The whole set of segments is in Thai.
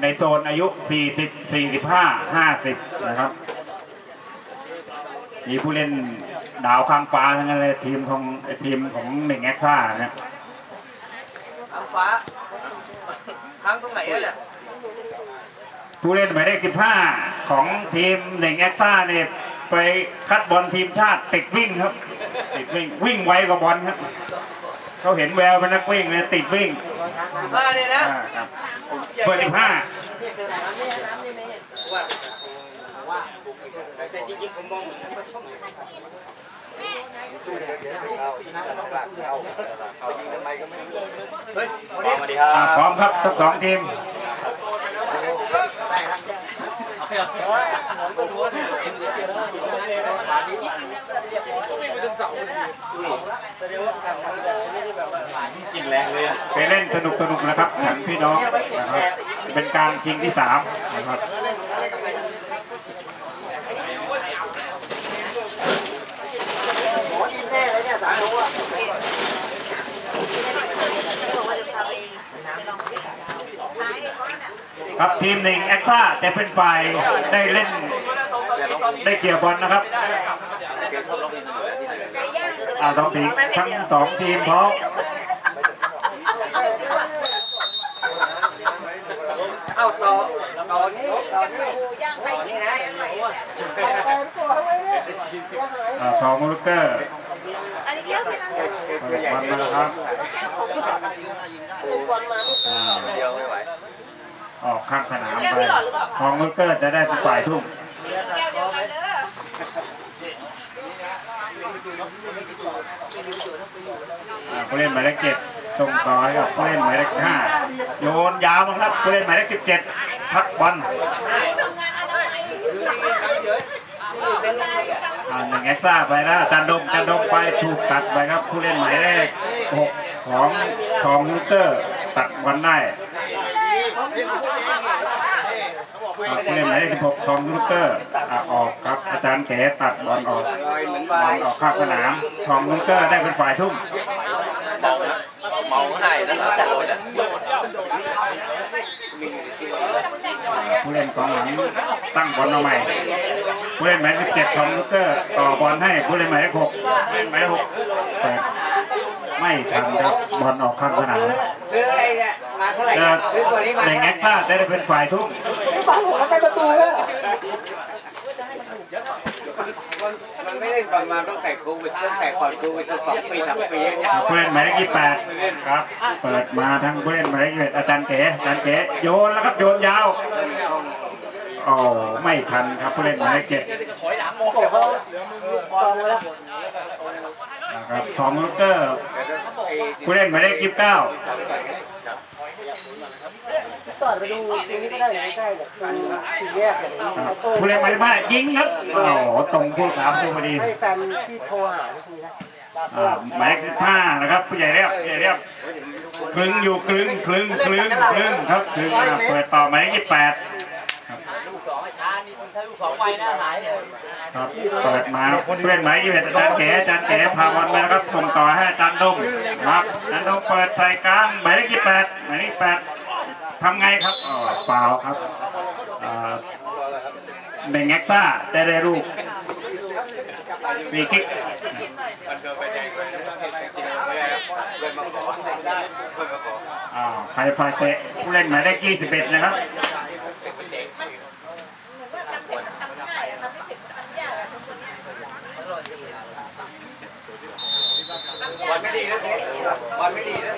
ในโซนอายุ 40 45 50 นะครับ มีผู้เล่นดาวข้างฟ้าทั้งนั้นเลยทีมของทีมของหนึ่งแอคท่านะทางฟ้าทางตรงไหนอะเนี่ยผู้เล่นหมายเลข15 ของทีมหนึ่งแอคท่าเนี่ยไปคัดบอลทีมชาติติดวิ่งครับ ติดวิ่งวิ่งไวกว่าบอลครับเขาเห็นแววเป็นนักวิ่งเลยติดวิ่งมาเนี่ยนะ อ่าครับเบอร์15แต่จริงๆผมมองเหมือนมันส้มเฮ้ยวันนี้สวัสดีครับอ่าพร้อมครับทั้งสองทีม กินแรงเลยอะไปเล่นสนุกสนุกๆนะครับขันพี่น้องนะครับเป็นการจริงที่สามนะครับครับทีมหนึ่งแอคท่าแต่เป็นฝ่ายได้เล่นได้เกี่ยวบอลนะครับอ่าสองทีมทั้งสองทีมพร้อม เอาต่อ ต่อนี้ต่อนี้นี่นะอ่าทองมูลเกอร์อันนี้แก้วเป็นอะไรเปิดบอลมาแล้วครับอ่าเดียวไม่ไหวออกข้างสนามไปทองมูลเกอร์จะได้เป็นฝ่ายทุ่มแก้วเดียวกันเด้ออ่าผู้เล่นหมายเลขเจ็ดส่งต่อให้กับผู้เล่นหมายเลขห้าโยนยาวมาครับผู้เล่นหมายเลขสิบเจ็ด พักบอลทำงานอนามัยอ่าหนึ่งเอ็กซ์ตร้าไปแล้วจันดมจันดมไปถูกตัดไปครับ ผู้เล่นหมายเลขหกของทองมูเกอร์ ตัดบอลได้อ่าผู้เล่นหมายเลขสิบหกทองมูเกอร์อ่าออกครับ อาจารย์แกตัดบอลออกบอลออกข้างสนามทองมูเกอร์ได้เป็นฝ่ายทุ่มเมาเมาให้แล้วก็จัดเลยอะ ผู้เล่นกองหลังตั้งบอลมาใหม่ผู้เล่นหมายเลขเจ็ดของลูกเกอร์ต่อบอลให้ผู้เล่นหมายเลขหกผู้เล่นหมายเลขหกเปิดไม่ทันครับบอลออกข้างสนามซื้ออะไรเนี่ยมาเท่าไหร่เออซื้อตัวนี้มาในแง่ท่าจะได้เป็นฝ่ายทุ่มมันไม่ได้ประมาณตั้งแต่โควิดตั้งแต่ก่อนโควิดตั้งสองปีสามปีเนี่ยผู้เล่นหมายเลขยี่แปดครับ เปิดมาทั้งผู้เล่นหมายเลขยี่อาจารย์เก๋อาจารย์เก๋โยนแล้วครับโยนยาว โอ้ไม่ทันครับผู้เล่นหมายเลขเจ็ดเลยนะครับของลูกเกอร์ผู้เล่นหมายเลขยี่สิบเก้าต่อไปดูตรงนี้ก็ได้ใกล้ๆแบบตรงสี่แยกเนี่ยเอาโต้ผู้เล่นหมายเลขห้ายิงครับโอ้โหตรงผู้สามตัวพอดีให้แฟนที่โทรหาทีนะอ่าหมายเลขสิบห้านะครับผู้ใหญ่เรียบผู้ใหญ่เรียบคลึงอยู่คลึงคลึงคลึงคลึงครับคลึงเปิดต่อหมายเลขยี่สิบแปด เปิดมาผู้เล่นหมายยี่สิบเอ็ดอาจารย์เก๋อาจารย์เก๋พาบอลไปนะครับส่งต่อให้อาจารย์ดงครับอาจารย์ดงเปิดใส่กลางหมายเลขยี่แปดหมายเลขแปดทำไงครับอ๋อฟาวล์ครับอ่าเบงแอคต้าจะได้ลูกฟรีคิกอ่าใครฝ่ายเตะผู้เล่นหมายเลข21นะครับอลไม่ดีนะ บอลไม่ดีนะ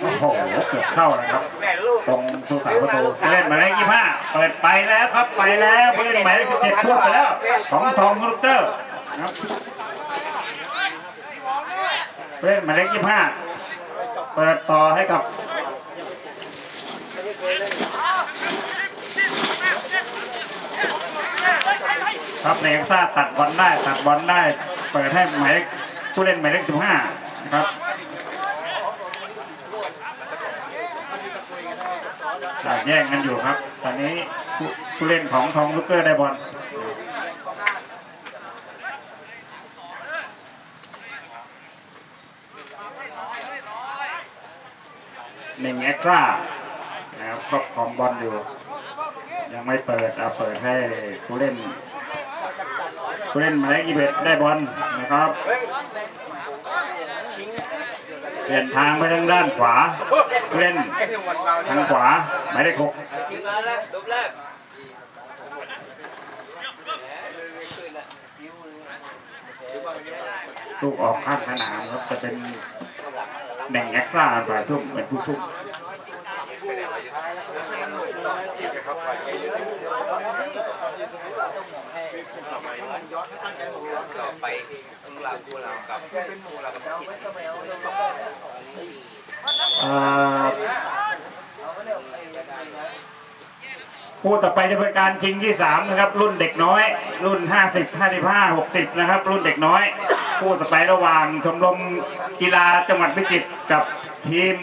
โอ้โหเกือบเข้าแล้วครับแม่ลูกตรงตัวสามประตูผู้เล่นหมายเลข25เปิดไปแล้วครับไปแล้วผู้เล่นหมายเลข17พุ่งไปแล้วของทองมูลเตอร์นะครับผู้เล่นหมายเลข25เปิดต่อให้กับครับเนงซ่าตัดบอลได้ตัดบอลได้ เปิดให้หมายเลข ผู้เล่นหมายเลข15นะครับอ่าแย่งกันอยู่ครับ ตอนนี้ผู้ผู้เล่นของทองลูกเกอร์ได้บอลหนึ่งเอ็กซ์ตร้าครอบครองบอลอยู่ ยังไม่เปิดเอาเปิดให้ผู้เล่นผู้เล่นหมายเลขยี่สิบได้บอลนะครับ ลี่ยนทางไปทางด้านขวาเล่นทางขวาหมายเลขหกลูกออกข้างสนามครับจะเป็นแหน่งแอ็กซ์ตร้าฝ่ายทุ่มเป็นผู้ทุ่ม ต่อไปพวก เราคู่เรากับคู่เรากับผิดคู่ต่อไปจะเป็นการชิงที่สามนะครับ รุ่นเด็กน้อย รุ่นห้าสิบห้าสิบห้าหกสิบนะครับ รุ่นเด็กน้อยคู่ต่อไประหว่างชมรมกีฬาจังหวัดพิจิตรกับทีม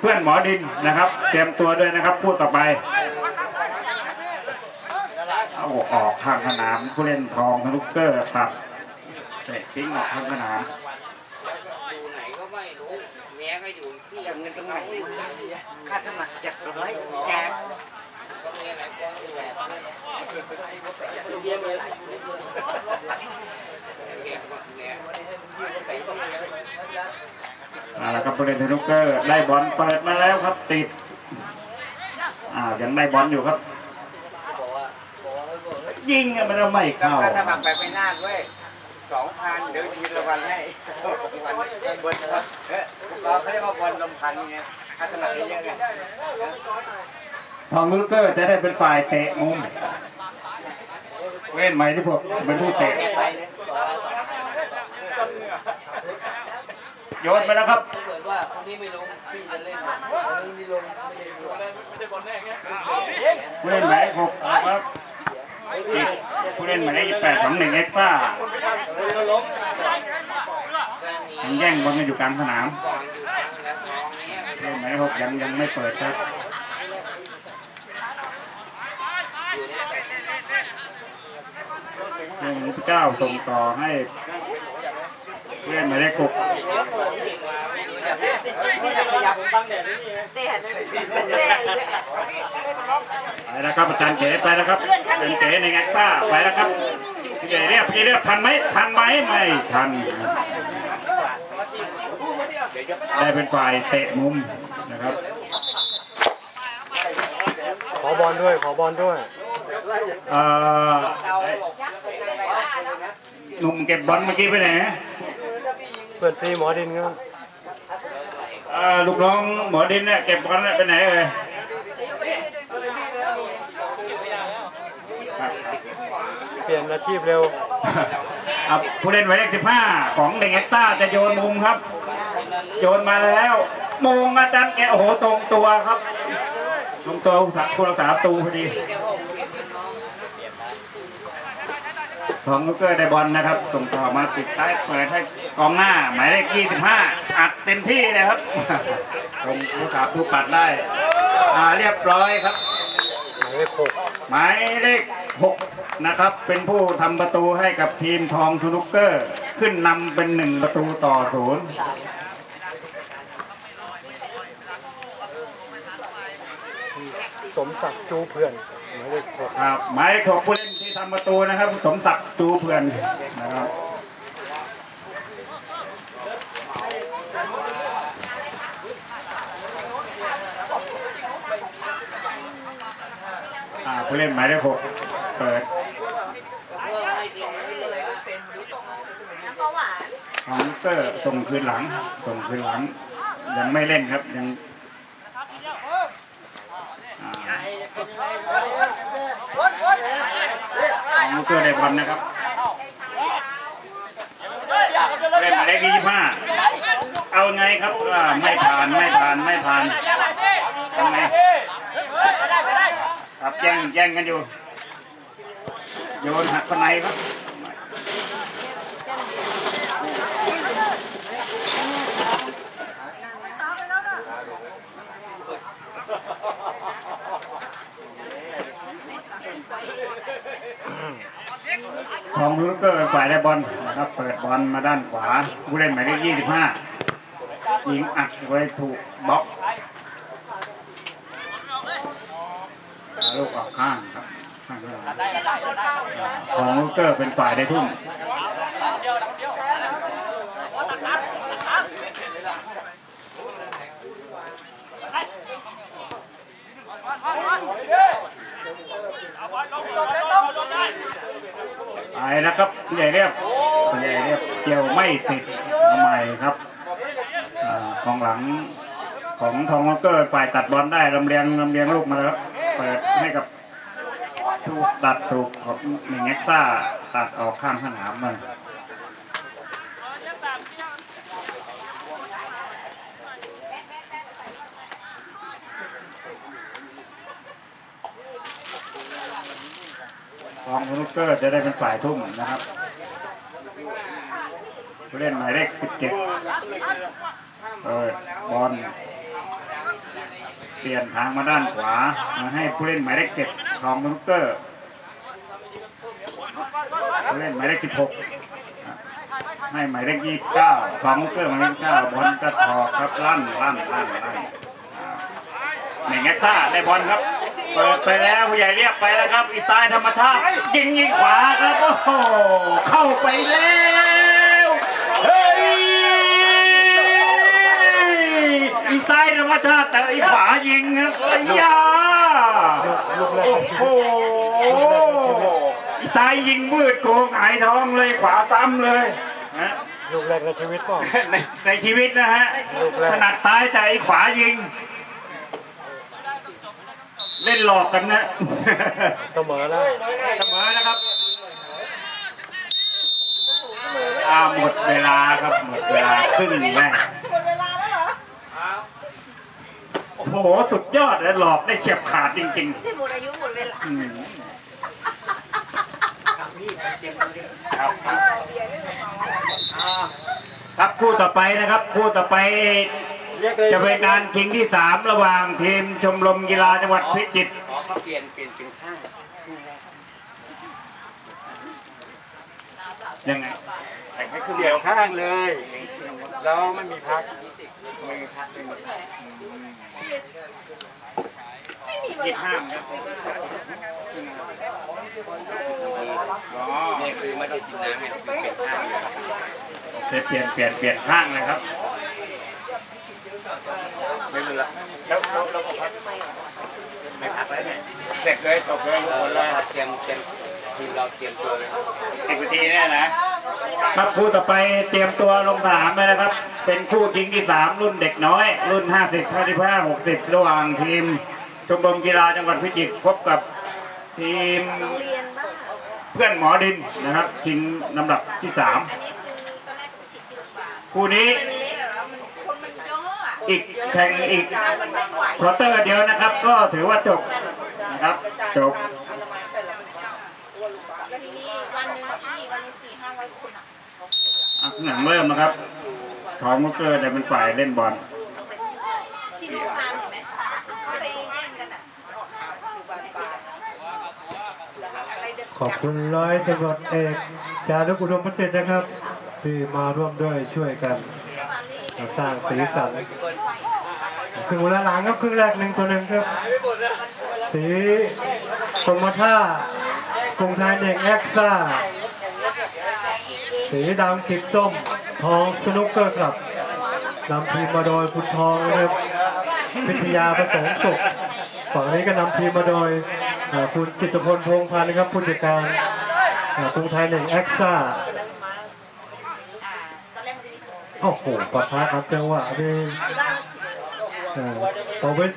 เพื่อนหมอดินนะครับ เตรียมตัวด้วยนะครับคู่ต่อไปเอาออกข้างสนามผู้เล่นทองทนุกเกอร์ตัด เตะทิ้งออกข้างสนามอยู่ไหนก็ไม่รู้เมียก็อยู่ที่จากเงินตรงไหนค่าสมัครจากร้อยแกก็มีอะไรก็อยู่เมียเมียเอาละครับผู้เล่นทนุกเกอร์ได้บอลเปิดมาแล้วครับติดอ่าวยังได้บอลอยู่ครับ ยิงอะมันเอาไม่เข้าค่าสมัครไปไม่นานเว้ย สองพันเดี๋ยวทีละวันให้วันบนเฮ้ยเขาเรียกว่าบอลลมพันไงค่าสมัครเยอะไงทองทนุกเกอร์จะได้เป็นฝ่ายเตะมุมเล่นไหมที่ผมเป็นผู้เตะโยนไปแล้วครับถ้าเกิดว่าคนนี้ไม่ลงพี่จะเล่นคนนี้ลงผู้เล่นหมายเลขหกครับอีก ผู้เล่นหมายเลขแปดสองหนึ่งเอ็กซ่ายังแย่งบอลกันอยู่กลางสนามเล่นหมายเลขหกยังยังไม่เปิดครับเรื่องนี้พระเจ้าส่งต่อให้ผู้เล่นหมายเลขหก เตะเตะไปแล้วครับอาจารย์เก๋ไปแล้วครับอาจารย์เก๋ในแอคซ่าไปแล้วครับพี่เก๋เรียกพี่เรียกทันไหมทันไหมไม่ทันได้เป็นฝ่ายเตะมุมนะครับขอบอลด้วยขอบอลด้วยอ่อหนุ่มเก็บบอลเมื่อกี้ไปไหนเพื่อนซีหมอดินก็เอ่อ ลูกน้องหมอดินเนี่ยเก็บบอลเนี่ยไปไหนเอ่ยเปลี่ยนอาชีพเร็วอะผู้เล่นหมายเลขสิบห้าของเด็กแอคต้าจะโยนมุมครับ โยนมาแล้วมงอาจารย์แกโอ้โหตรงตัวครับ ตรงตัวผู้รักษาประตูพอดี ของลูกเกอร์ได้บอลนะครับส่งต่อมาติดใต้เปิดให้กองหน้า หมายเลข25 อัดเต็มที่เลยครับตรงผู้สาผู้ปัดได้อ่าเรียบร้อยครับ หมายเลขหกหมายเลข6นะครับ เป็นผู้ทำประตูให้กับทีมทองทูนุกเกอร์ ขึ้นนำเป็นหนึ่งประตูต่อศูนย์สมศักดิ์จูเพื่อน ครับหมายขหกผู้เล่นที่ทำประตูนะครับ สมศักดิ์จูเพื่อนนะครับผู้เล่นหมายเลขหกเปิดน้ำปลาหวานคอมพิวเตอร์ส่งคืนหลังส่งคืนหลัง ยังไม่เล่นครับยังอ่า มูเตอร์ได้บอลนะครับเล่นหมายเลขยี่ห้าเอาไงครับไม่ผ่านไม่ผ่านไม่ผ่านทำไงครับแย่งแย่งกันอยู่โยนหักคนไหนครับ ของลูกเกอร์ฝ่ายได้บอลนะครับเปิดบอลมาด้านขวาผู้เล่นหมายเลข25ยิงอัดไว้ถูกบล็อกลูกออกข้างครับข้างข้างจะหลอกรถเข้าของลูกเกอร์เป็นฝ่ายได้ทุ่มไปแล้วครับผู้ใหญ่เรียบผู้ใหญ่เรียบเกี่ยวไม่ติดใหม่ครับอ่ากองหลังของทองลูกเกอร์ฝ่ายตัดบอลได้ลำเลียงลำเลียงลูกมาแล้วเปิดให้กับถูกตัดถูกของเมงเอ็กซ่าตัดออกข้างสนามมา องสนุกเกอร์จะได้เป็นฝ่ายทุ่มนะครับผู้เล่นหมายเลขสิบเจ็ดเออบอลเปลี่ยนทางมาด้านขวามาให้ผู้เล่นหมายเลขเจ็ดของสนุกเกอร์ผู้เล่นหมายเลขสิบหกให้หมายเลขยี่สิบเก้าของสนุกเกอร์หมายเลขเก้าบอลกระถอกครับลั่นลั่นลั่นลั่นอ่าหนึ่งเอ็กซ่าได้บอลครับ เปิดไปแล้วผู้ใหญ่เรียกไปแล้วครับอีสไตล์ธรรมชาติยิงยิงขวาครับโอ้โหเข้าไปแล้วเฮ้ยอีสไตล์ธรรมชาติแต่อีขวายิงครับไอ้ยาลูกแรกโอ้โหอีสไตล์ยิงมืดโกงหายท้องเลยขวาซ้ำเลยนะลูกแรกในชีวิตเปล่าในในชีวิตนะฮะลูกแรกถนัดตายแต่ไอ้ขวายิง เล่นหลอกกันนะ เสมอแล้วเสมอนะครับอาหมดเวลาครับหมดเวลาครึ่งแรกหมดเวลาแล้วเหรอโอ้โหสุดยอดเลยหลอกได้เฉียบขาดจริงไม่ใช่หมดอายุหมดเวลาๆอืมครับครับคู่ต่อไปนะครับคู่ต่อไปเรียกเลย จะเป็นการชิงที่สามระหว่างทีมชมรมกีฬาจังหวัดพิจิตรอ๋อเขาเปลี่ยนเปลี่ยนเป็นข้างยังไงแต่งให้ครึ่งเดี่เดียยววข้างเลย แล้วไม่มีพักไม่มีพักไม่มีพักยี่ห้าครับอ๋อนี่คือไม่ต้องกินน้ำเนี่ยคือเป็นข้างเลยโอเคเปลี่ยนเปลี่ยนเปลี่ยนข้างเลยครับ ไม่รู้ละแล้วแล้วแล้วก็พักไม่พักแล้วเนี่ยเสร็จเลยจบเลยเอหมอดเลเรายเตรียมเตรียมทีมเราเตรียมตัวเลยสิบนาทีเนี่ยนะครับคู่ต่อไปเตรียมตัวลงสนามเลยนะครับ เป็นคู่ชิงที่สามรุ่นเด็กน้อย รุ่นห้าสิบห้าสิบห้าหกสิบระหว่างทีมชมรมกีฬาจังหวัดพิจิตรพบกับทีมโรงเรียนบ้างเพื่อนหมอดินนะครับชิงลำดับที่สามอันนี้คือตอนแรกฉีดที่โรงพยาบาลคู่นี้มันเล็กอะแล้วมันคนมันเย อะอะอีกแข่งอีกแล้วมันไม่ไหวควอเตอร์เดียวนะครับ ก็ถือว่าจบนะครับจบแล้วทีนี้วันหนึงพี่วันหนึงสี่ห้าร้อยคนอะอะหนังเริ่มนะครับ ของมุกเกอร์จะเป็นฝ่ายเล่นบอลที่โรงพยาบาลเห็นไหมเขาไปเล่นกันอะอะไรเดินขอบคุณร้อยตำรวจเอกจารุกอุดมประสิทธิ์นะครับ ที่มาร่วมด้วยช่วยกัน สร้างสีสันครึ่งเวลาหลังครับครึ่งแรกหนึ่งตัวหนึ่งครับ สีกรมท่ากรุงไทยเด็กแอ็กซ่า สีดำกิบส้ม ทองสนุกเกอร์ครับนำทีมมาโดยคุณทองนะครับพิทยาประสงค์สุขฝั่งนี้ก็นำทีมมาโดยคุณจิตพลพงพันธ์นะครับผู้จัดการกรุงไทยหนึ่งแอ็กซ่า ตอนแรกมันจะมีสองสี โอ้โหปะทะครับจังหวะนี้เอ่อประวิศ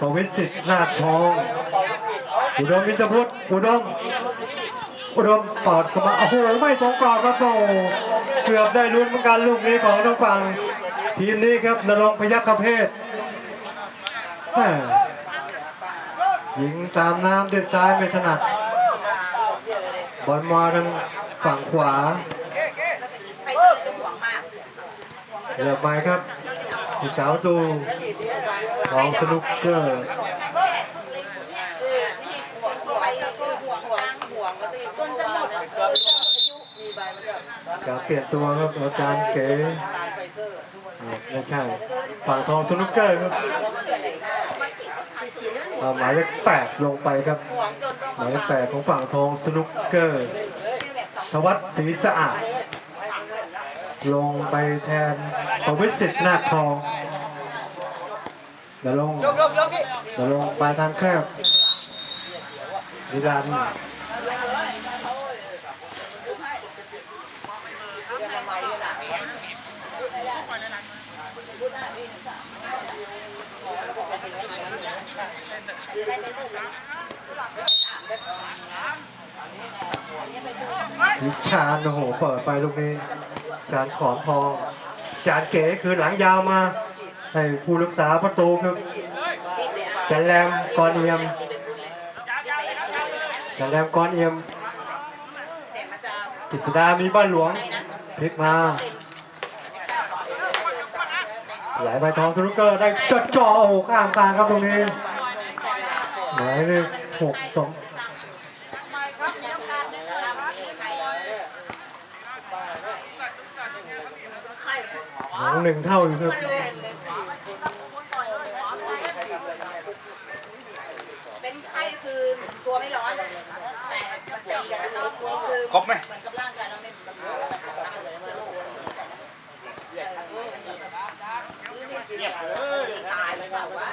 ประวิสิทธิ์นาทอง อุดมมิตรพุทธอุดม อุดมปอดเข้ามาโอ้โหไม่ตรงกรอบครับโอ้โหเกือบได้ลุ้นเหมือนกันลูกนี้ของทางฝั่งทีมนี้ครับนรงพยัคฆเพศยิงตามน้ำด้วยซ้ายไม่ถนัด บอลมาทางฝั่งขวา ใครจะห่วงมาก เลือกไปครับผู้สาวตูของสนุกเกอร์ไปห่วงห่วงห่วงก็ตีจะหมดอารเปลี่ยนตัวครับอาจารย์เก๋ไม่ใช่ฝั่งทองสนุกเกอร์ครับหมายเลขแปดลงไปครับ หมายเลขแปดของฝั่งทองสนุกเกอร์ธวัฒน์ศรีสะอาด ลงไปแทนประวิสิทธิ์นาทองเดี๋ยวลงเดี๋ยวลงไปทางแคบนิรันดร์วิชาโอ้โห เปิดไปลูกนี้ ชาญขอนทองชาญเก๋คือหลังยาวมาให้ผู้รักษาประตูคือจันแรมกอนเอียมจันแรมกอนเอียมกฤษดามีบ้านหลวงพลิกมาไหลไปทองสนุกเกอร์ได้จดจ่อโอ้ข้ามกลางครับตรงนี้หมายเลขหกสอง หลังหนึ่งเท่าอยู่ครับเป็นไข้คือตัวไม่ร้อนแต่มันตีกันนะคือครบไหมเหมือนกับร่างกายเราไม่บำรุงเชื้อโรคตายหรือเปล่าวะ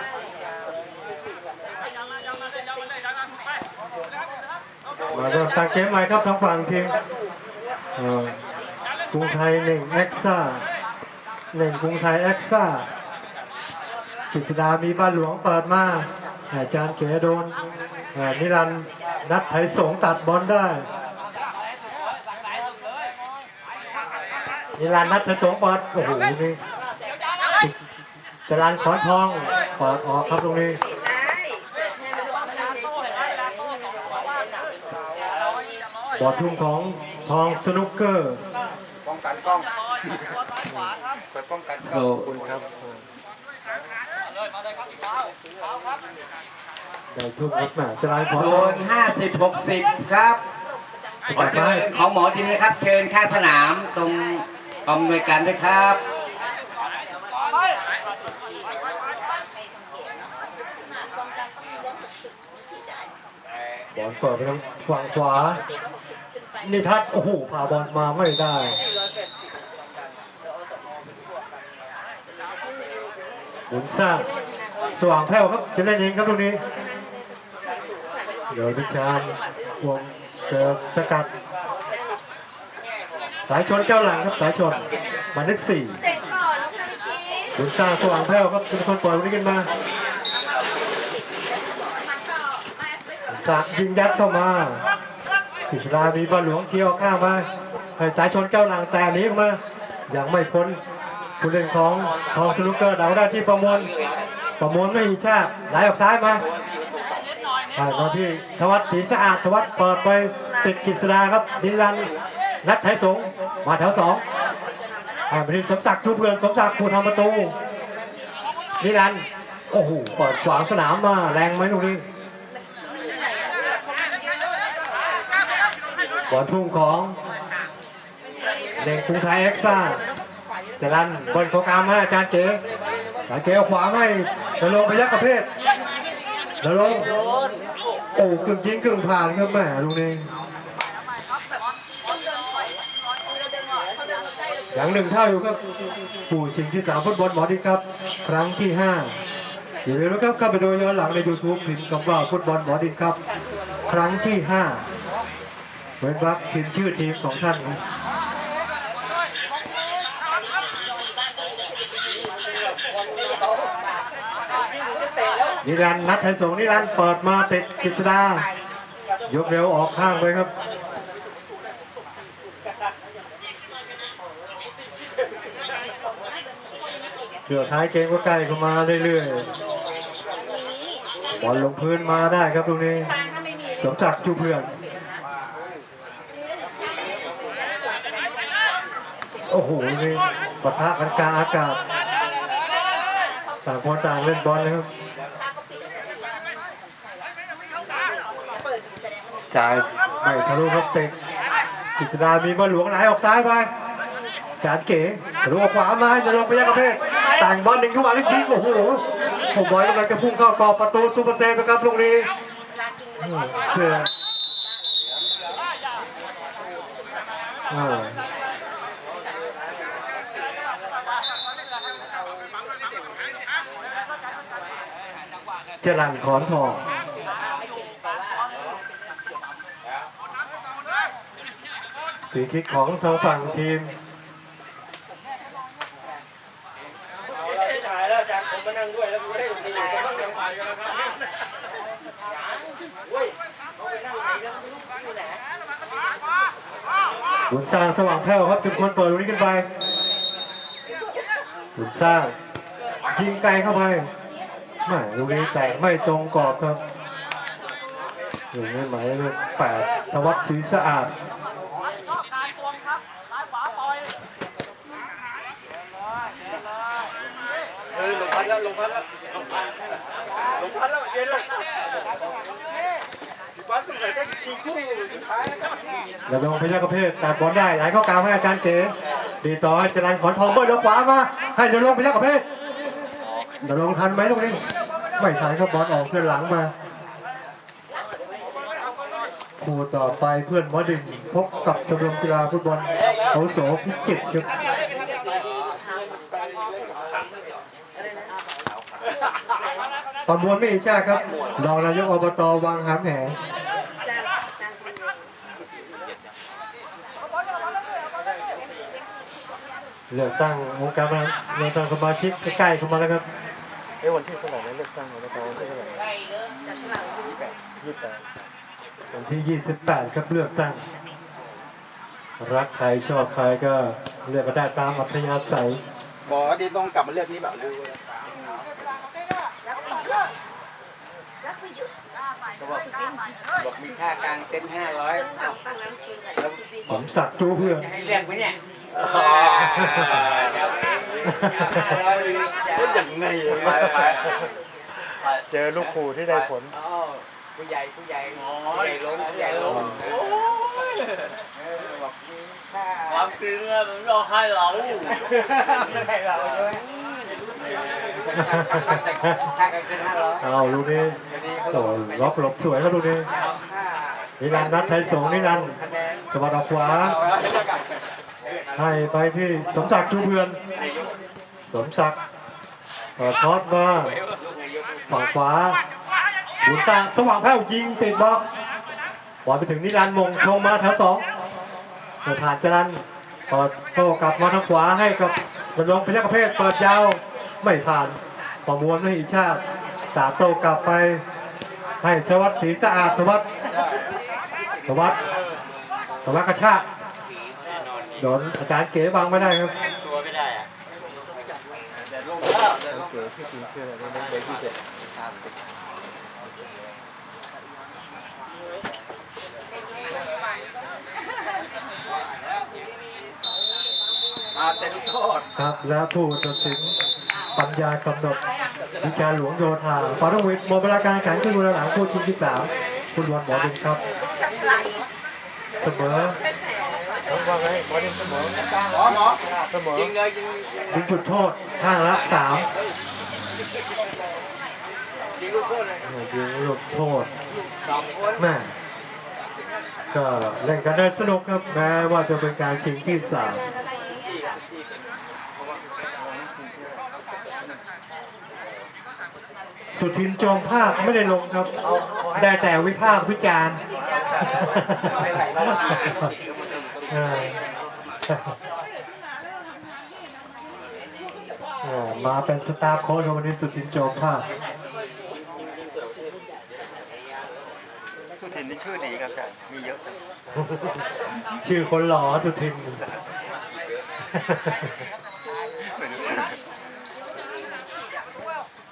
มาก็ตังเกมใหม่ครับทางฝั่งทีมเอ่อกรุงไทยหนึ่งเอ็กซ่า หนึ่งกรุงไทยเอ็กซ่ากฤษดามีบ้านหลวงเปิดมาอาจารย์เก๋โดนนิรันด์นัดไทยสงตัดบอลได้นิรันด์นัดไทยสงเปิดโอ้โหนี่จรันขอนทองเปิดออกครับตรงนี้บอลทุ่มของทองสนุกเกอร์ป้องกันกล้อง เปิดป้องกันกล้ของอบคุณครับได้ทุกนัดแหม่จะได้พอโซนห้าสิบหกสิบครับขอตัดเชิไม้ญของหมอทีนะครับ เชิญข้างสนามตรงกองหน่วยการด้วยครับบอลเปิดไปทางฝั่งขวานิทัศน์โอ้โหพาบอลมาไม่ได้ หมุนสร้างสว่างแผ้วครับจะเล่นเองครับตรงนี้ เดี๋ยวพิชานวงเจอสกัด สายชนแก้วหลังครับสายชนหมายเลขสี่หมุนสร้างสว่างแผ้วครับเป็นคนปล่อยวันนี้กันมามันก็ไม่ไม่เกิดจากยิงยัดเข้ามากฤษดามีบอลหลวงเที่ยวข้างมาให้สายชนแก้วหลังแต่นี้มาย่างไม่พ้น ผู้เล่นของทองสนุกเกอร์เดาได้ที่ประมวลประมวลไม่มีชาติไหลออกซ้ายมาผ่านมาที่ธวัฒน์ศรีสะอาดธวัฒน์เปิดไปติดกฤษดาครับนิรันนัดไทยสงมาแถวสองผ่านไปที่สมศักดิ์ทุเพื่อนสมศักดิ์ผู้ทำประตูนิรันโอ้โหเปิดขวางสนามมาแรงไหมตรงนี้บอลทุ่งของเด่งกรุงไทยเอ็กซ่า จะรันบอลของกลางมาอาจารย์เก๋อาจารย์เก๋เอาขวาให้เดลงไปยักษ์กระเพศเดลงโอ้กึ่งยิงกึ่งผ่านครับแม่ลูกนี้อย่างหนึ่งเท่าอยู่ครับผู้ชิงที่สามฟุตบอลหมอดีครับ ครั้งที่ห้าอย่าลืมนะครับเข้าไปดูย้อนหลังใน YouTube พิมพ์คำว่าฟุตบอลหมอดินครับ ครั้งที่ห้าเว้นวักพิมพ์ชื่อทีมของท่าน นิรันดร์นัดไทยสงนิรันดร์เปิดมาติดกฤษดายกเร็วออกข้างไปครับเกือท้ายเกมก็ใกล้เข้ามาเรื่อยๆบอลลงพื้นมาได้ครับตรงนี้สมศักดิ์จูเพื่อนโอ้โหนี่ปะทะกันกลางอากาศต่างคนต่างเล่นบอลเลยครับ จ่ายไม่ทะลุครับเตะกฤษดามีบอลหลวงไหลออกซ้ายไปจานเก๋ทะลุออกขวามาจะลงไปยังกระเพศแต่างบอลหนึ่งขึ้นมาแล้วยิงโอ้โหผมบอยกำลังจะพุ่งเข้ากรอบประตูซูเปอร์เซฟนะครับลูกนี้เชื่ออ่าจรันขอนทอง ฟรีคิกของทางฝั่งทีมถ่ายแล้วจารย์ผมมานั่งด้วยแล้วกูได้ประโยชน์กับบ้างยังไงเว้ยเขาไปนั่งไหนแล้วไม่รู้อยู่ไหนบุญสร้างสว่างแผ้วครับสิบคนเปิดตรงนี้ขึ้นไปบุญสร้างยิงไกลเข้าไปไม่ลูกนี้แต่ไม่ตรงกรอบครับลูกนี้หมายเลขแปดธวัฒน์ศรีสะอาด เออลงพัด แล้วลงพัดแล้วลงพัดลงพัดแล้วเย็นแล้ววัดสุดใส่ได้ชิงคู่สุดท้ายนะครับแล้วลงพยัคฆ์ประเภทแต่บอลได้ไหลเข้ากลางให้อาจารย์เก๋ดีต่อให้จรันขอนทองเบิร์ดขวามาให้เดี๋ยวลงพยัคฆ์ประเภทเดี๋ยวลงทันไหมลูกนี้ไม่ทันครับบอลออกเส้นหลังมาคู่ต่อไปเพื่อนมอดิ่งพบกับชมรมกีฬาฟุตบอลเขาโสพิจิตรครับ ประมวลไม่อีชาครับรองนายกอบตวังหามแหเลือกตั้งองค์การบริหารเลือกตั้งสมาชิกใกล้ๆเข้ามาแล้วครับเอ้วันที่เท่าไหร่นะเลือกตั้งอบตวันที่เท่าไหร่ยี่สิบแปดวันที่28ครับเลือกตั้ง รักใครชอบใครก็เลือกก็ได้ตามอัธยาศัยบอกว่าดีต้องกลับมาเลือกนี่แบบ ดูบอกมีค่ากลางเต็นท์ห้าร้อยสมศักดิ์จูเพื่อนให้เรียกไหมเนี่ยอย่างไงไปไปเจอลูกขู่ที่ได้ผลอ๋อผู้ใหญ่ผู้ใหญ่ผู้ใหญ่ลงผู้ใหญ่ลงบอกมีค่าความจริงอะมันร้องไห้เราให้เราด้วย ค่ากันเป็นห้าร้อยเอาลูกนี้โอ้ล็อกหลบสวยครับลูกนี้ค่นิรันดร์นัดไทยสงนิรันดร์สวัสดออกขวา ให้ไปที่สมศักดิ์จูเพื่อน สมศักดิ์ทอดมาฝั่งขวาบุญสร้างสว่างแผ้วยิงติดบล็อกบอลไปถึงนิรันดร์มงลงมาแถวสองเปิดผ่านจรันเปิดโต้กลับมาทางขวาให้กับดำรงพยัคฆ์ประเภทเปิดยาว ไม่ผ่านประมวลไม่อีกชาติ สามโต้กลับไป ให้ธวัฒน์ศรีสะอาดธวัฒน์ธวัฒน์ธวัฒน์กระชากโดนอาจารย์เก๋บังไม่ได้ครับตัวไม่ได้อะมาเต็มลูกโทษครับและผู้ตัดสิน ปัญญากำหนดวิชาหลวงโยธาปารงวิทย์หมดเวลาการแข่งขึ้นเวลาหลังคู่ชิงที่สามคุณวันหมอดินครับเสมอครับว่าไงหมอดินเสมอหมอหมอเสมอยิงเลยยิงยิงจุดโทษข้างละสามยิงลูกโทษเลยยิงลูกโทษสองคนแม่ก็เล่นกันได้สนุกครับแม้ว่าจะเป็นการชิงที่สาม สุทินจอมภาคไม่ได้ลงครับ ได้แต่วิพากษ์วิจารณ์เออเออมาเป็นสตาร์โค้ชของวันนี้สุทินจอมภาคสุทินนี่ชื่อดีครับอาจารย์มีเยอะจังชื่อคนหล่อสุทิน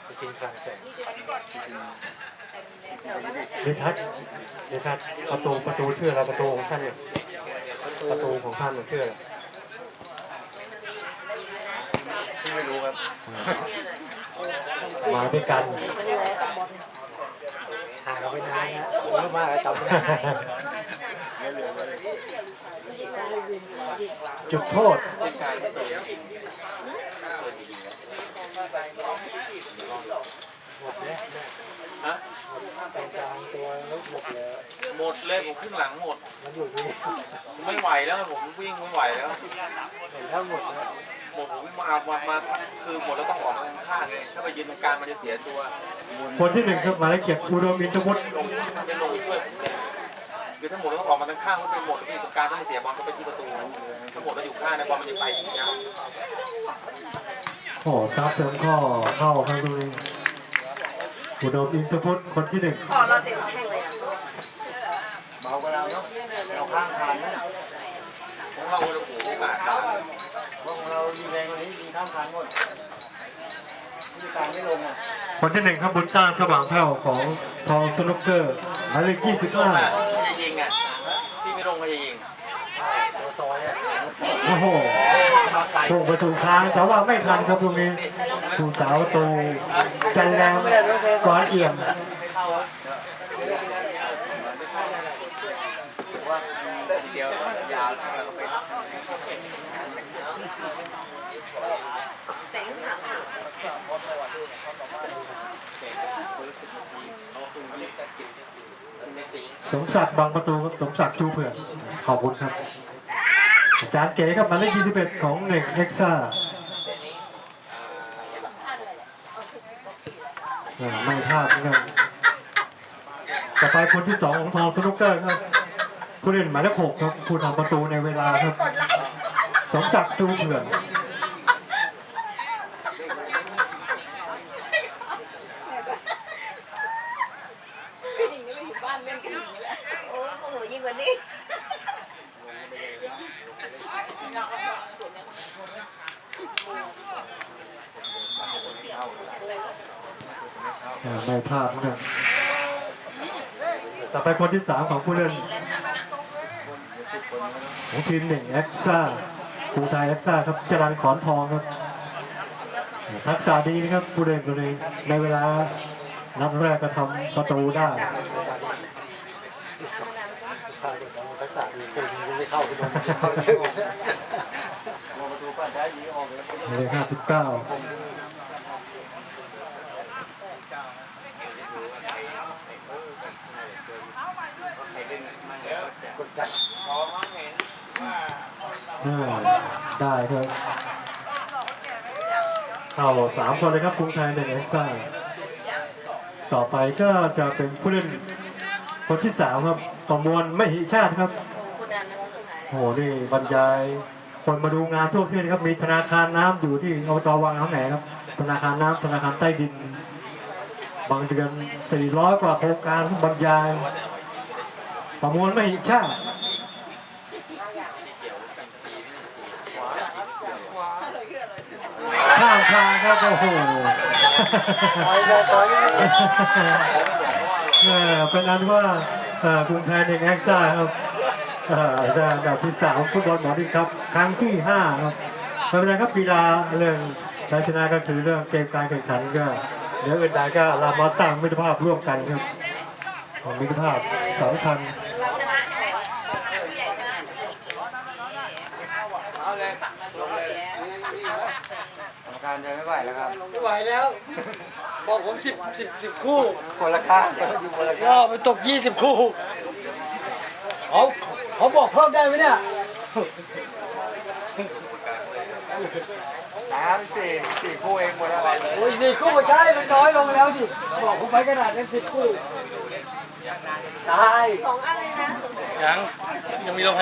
สุทินคลังแสง เดทัศน์เดทัศน์ประตูประตูชื่ออะไรประตูของท่านเนี่ยประตูของท่านเนี่ยชื่ออะไรชื่อไม่รู้ครับมาด้วยกันห่างกันไปนานนะเยอะมากจำไม่ได้จุดโทษหมด เลยผมครึ่งหลังหมดผมไม่ไหวแล้วผมวิ่งไม่ไหวแล้วหมดผมมาเอามามาคือหมดแล้วต้องออกข้างๆเลยถ้าไปยืนตรงกลางมันจะเสียตัวคนที่หนึ่งครับหมายเลขเจ็ดอุดมอินทวุฒิลงจะลงไปช่วยผมเลยคือทั้งหมดเราต้องออกมาทางข้างเพราะเป็นหมดที่ตรงกลางต้องไม่เสียบอลก็ไปที่ประตูทั้งหมดเราอยู่ข้างนะบอลมันจะไปถึงยาวโอ้ซับเติมข้อเข้าครับตรงนี้ อุดมอินทวุฒิคนที่หนึ่งพอเราเต็มแข้งเลยอะเบากว่าเราเนาะเราข้างทานนะของเราโอ้โหโอกาสได้ของเราดีแรงกว่านี้ดีข้ามทานหมดมีการไม่ลงอะคนที่หนึ่งครับบุญสร้างสว่างแผ่วของทองสนุกเกอร์หมายเลขยี่สิบห้าถ้าจะยิงอะพี่ไม่ลงก็จะยิงตัวซอยอะโอ้โห ถูกไปถูกทางแต่ว่าไม่ทันครับตรงนี้ถูกสาวตูใจแรงก้อนเอี่ยมเดียวยาวแล้วก็ไปแต่งหนังสมศักดิ์บางประตูครับสมศักดิ์จูเผือกขอบคุณครับ อาจารย์เก๋ครับหมายเลขยี่สิบเอ็ดของเน็กเอ็กซ่าอ่าไม่พลาดนะครับต่อไปคนที่สองของทองสนุกเกอร์ครับผู้เล่นหมายเลขหกครับผู้ทำประตูในเวลาครับ สมศักดิ์จูเผือกเป็นอย่างนี้เลยอยู่บ้านเล่นกันอย่างนี้แหละโอ้พวกหนูยิ่งกว่านี้ อ่าไม่พลาดนะครับต่อไป คนที่สามของผู้เล่นของทีมหนึ่งเอ็กซ่าครูไทยเอ็กซ่าครับจรันขอนทองครับ ทักษะดีนะครับผู้เล่นคนนี้ในเวลานัดแรกก็ทำประตูได้ทักษะดีเก่งไม่เข้าไปโดนเขาเชื่อผมมองประตูปั้นได้ยีออกเลยในเลขห้าสิบเก้า ได้ครับเข้าสามคนเลยครับกรุงไทยหนึ่งเอ็กซ่าต่อไปก็จะเป็นผู้เล่นคนที่สามครับ ประมวลไม่หิชาติครับโอ้โหนี่บรรยาย คนมาดูงานทั่วประเทศนะครับ มีธนาคารน้ำอยู่ที่อบจวังน้ำแหนครับ ธนาคารน้ำธนาคารใต้ดิน บางเดือน400กว่าโครงการบรรยาย ประมวลไม่หิชาติข้ามทางครับโอ้โหซอยเออเป็นอันว่าเอ่อกรุงไทยหนึ่งแอคซ่าครับเอ่อจะอันดับที่สามฟุตบอลหมอดีครับ ครั้งที่ห้าครับไม่เป็นไรครับกีฬาเรื่องการชนะก็คือเรื่องเกมการแข่งขันก็เดี๋ยวอื่นใดก็เรามาสร้างมิตรภาพร่วมกันครับของมิตรภาพสำคัญ เราชนะใช่ไหมผู้ใหญ่ชนะจะเป็นเอาเลยลงเลย การจะไม่ไหวแล้วครับไม่ไหวแล้ว บอกผมสิบสิบสิบคู่คนละข้างเดี๋ยวอยู่คนละก็ข้างไปตกยี่สิบคู่เขาเขาบอกเพิ่มได้ไหมเนี่ยสามสี่สี่คู่เองหมดแล้วโอ้ยสี่คู่ใช่มันน้อยลงแล้วดิบอกผมไปขนาดนั้นสิบคู่ตายสองอะไรนะยังยังมีลมหาย